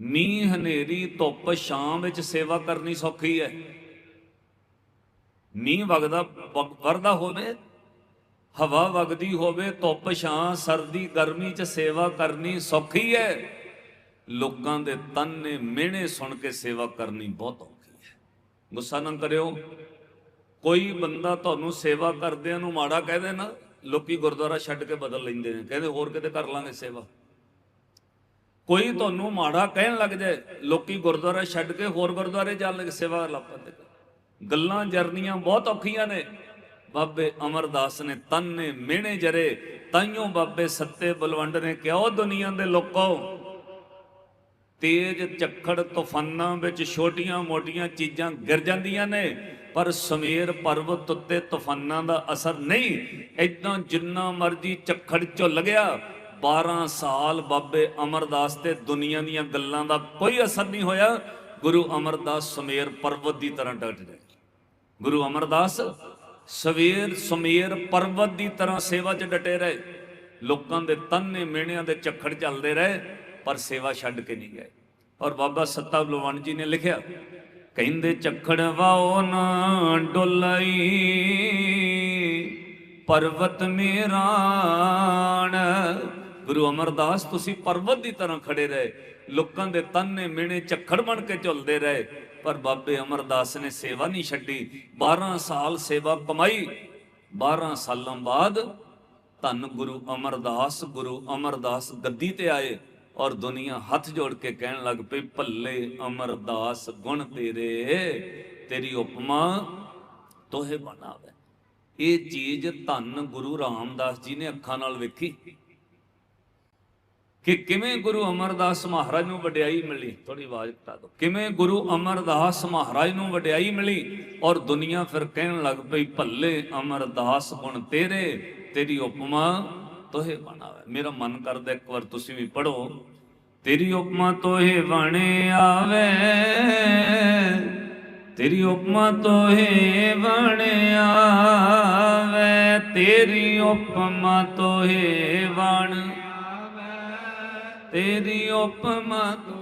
ਮੀਂਹ ਹਨੇਰੀ, ਧੁੱਪ ਛਾਂ ਵਿੱਚ ਸੇਵਾ ਕਰਨੀ ਸੌਖੀ ਹੈ। ਮੀਂਹ ਵਗਦਾ ਵਗ- ਵਰਦਾ ਹੋਵੇ, ਹਵਾ ਵਗਦੀ ਹੋਵੇ, ਧੁੱਪ ਛਾਂ ਸਰਦੀ, ਗਰਮੀ 'ਚ ਸੇਵਾ ਕਰਨੀ ਸੌਖੀ ਹੈ। ਲੋਕਾਂ ਦੇ ਤਾਨੇ ਮਿਹਣੇ ਸੁਣ ਕੇ ਸੇਵਾ ਕਰਨੀ ਬਹੁਤ ਔਖੀ ਹੈ। ਗੁੱਸਾ ਨਾ ਕਰਿਓ। ਕੋਈ ਬੰਦਾ ਤੁਹਾਨੂੰ ਸੇਵਾ ਕਰਦਿਆਂ ਨੂੰ ਮਾੜਾ ਕਹਿ ਦੇ ਨਾ ਲੋਕੀ ਗੁਰਦੁਆਰਾ ਛੱਡ ਕੇ ਬਦਲ ਲੈਂਦੇ ਨੇ, ਕਹਿੰਦੇ ਹੋਰ ਕਿਤੇ ਕਰ ਲਾਂਗੇ ਸੇਵਾ। ਕੋਈ ਤੁਹਾਨੂੰ ਮਾੜਾ ਕਹਿਣ ਲੱਗ ਜਾਏ, ਲੋਕੀ ਗੁਰਦੁਆਰਾ ਛੱਡ ਕੇ ਹੋਰ ਗੁਰਦੁਆਰੇ ਜਾਣ ਲੱਗੇ, ਸੇਵਾ ਲੱਗ ਗੱਲਾਂ ਜਰਨੀਆਂ ਬਹੁਤ ਔਖੀਆਂ ਨੇ। ਬਾਬੇ ਅਮਰਦਾਸ ਨੇ ਤੰਨੇ ਮਿਹਣੇ ਜਰੇ, ਤਾਈਓ ਬਾਬੇ ਸੱਤੇ ਬਲਵੰਡ ਨੇ ਕਿਹਾ, ਉਹ ਦੁਨੀਆ ਦੇ ਲੋਕੋ, ਤੇਜ ਚੱਖੜ ਤੂਫਾਨਾਂ ਵਿੱਚ ਛੋਟੀਆਂ-ਮੋਟੀਆਂ ਚੀਜ਼ਾਂ ਗਿਰ ਜਾਂਦੀਆਂ ਨੇ, ਪਰ ਸਮੇਰ ਪਰਬਤ ਉੱਤੇ ਤੂਫਾਨਾਂ ਦਾ ਅਸਰ ਨਹੀਂ। ਇਦਾਂ ਜਿੰਨਾ ਮਰਜ਼ੀ ਚੱਖੜ ਝੁੱਲ ਗਿਆ 12 ਸਾਲ ਬਾਬੇ ਅਮਰਦਾਸ ਤੇ ਦੁਨੀਆ ਦੀਆਂ ਗੱਲਾਂ ਦਾ ਕੋਈ ਅਸਰ ਨਹੀਂ ਹੋਇਆ। ਗੁਰੂ ਅਮਰਦਾਸ ਸਮੇਰ ਪਰਬਤ ਦੀ ਤਰ੍ਹਾਂ ਡਟ ਗਏ। ਗੁਰੂ ਅਮਰਦਾਸ ਸਵੇਰ ਸਮੇਰ ਪਰਬਤ ਦੀ ਤਰ੍ਹਾਂ ਸੇਵਾ 'ਚ ਡਟੇ ਰਹੇ। ਲੋਕਾਂ ਦੇ ਤਾਨੇ ਮਿਹਣਿਆਂ ਦੇ ਚੱਖੜ ਚੱਲਦੇ ਰਹੇ, ਪਰ ਸੇਵਾ ਛੱਡ ਕੇ ਨਹੀਂ ਗਏ। ਔਰ ਬਾਬਾ ਸੱਤਾ ਬਲਵੰਡ ਜੀ ਨੇ ਲਿਖਿਆ, ਕਹਿੰਦੇ ਚੱਖੜ ਵਾਓ ਨਾ ਡੁੱਲਈ ਪਰਵਤ ਮੇਰਾ ਗੁਰੂ ਅਮਰਦਾਸ, ਤੁਸੀਂ ਪਰਬਤ ਦੀ ਤਰ੍ਹਾਂ ਖੜੇ ਰਹੇ। ਲੋਕਾਂ ਦੇ ਤਾਨੇ ਮਿਹਣੇ ਝੱਖੜ ਬਣ ਕੇ ਝੁਲਦੇ ਰਹੇ। ਪਰ ਬਾਬੇ ਅਮਰਦਾਸ ਨੇ ਸੇਵਾ ਨਹੀਂ ਛੱਡੀ। 12 ਸਾਲ ਸੇਵਾ ਕਮਾਈ। 12 ਸਾਲਾਂ ਬਾਅਦ ਧੰਨ ਗੁਰੂ ਅਮਰਦਾਸ ਗੁਰੂ ਅਮਰਦਾਸ ਗੱਦੀ ਤੇ ਆਏ ਔਰ ਦੁਨੀਆ ਹੱਥ ਜੋੜ ਕੇ ਕਹਿਣ ਲੱਗ ਪਈ, ਭੱਲੇ ਅਮਰਦਾਸ, ਗੁਣ ਤੇਰੇ, ਤੇਰੀ ਉਪਮਾ ਤੋਹੇ ਬਣਾਵੇ। ਇਹ ਚੀਜ਼ ਧੰਨ ਗੁਰੂ ਰਾਮਦਾਸ ਜੀ ਨੇ ਅੱਖਾਂ ਨਾਲ ਵੇਖੀ। ਕਿ ਕਿਵੇਂ ਗੁਰੂ ਅਮਰਦਾਸ ਮਹਾਰਾਜ ਨੂੰ ਵਡਿਆਈ ਮਿਲੀ? ਥੋੜੀ ਆਵਾਜ਼ ਘਟਾ ਦਿਓ। ਕਿਵੇਂ ਗੁਰੂ ਅਮਰਦਾਸ ਮਹਾਰਾਜ ਨੂੰ ਵਡਿਆਈ ਮਿਲੀ ਔਰ ਦੁਨੀਆ ਫਿਰ ਕਹਿਣ ਲੱਗ ਪਈ, ਭੱਲੇ ਅਮਰਦਾਸ ਗੁਣ ਤੇਰੇ, ਤੇਰੀ ਉਪਮਾ ਤੋਹੇ ਬਣਾਵੇ। ਮੇਰਾ ਮਨ ਕਰਦਾ ਇੱਕ ਵਾਰ ਤੁਸੀਂ ਵੀ ਪੜੋ ਤੇਰੀ ਉਪਮਾ ਤੋਹੇ ਬਣੇ ਆਵੇ, ਤੇਰੀ ਉਪਮਾ ਤੋਹੇ ਬਣ ਆਵੇ, ਤੇਰੀ ਉਪਮਾ ਤੋਹੇ ਬਣ ਤੇਰੀ ਉਪਮਾ ਤੋਹੇ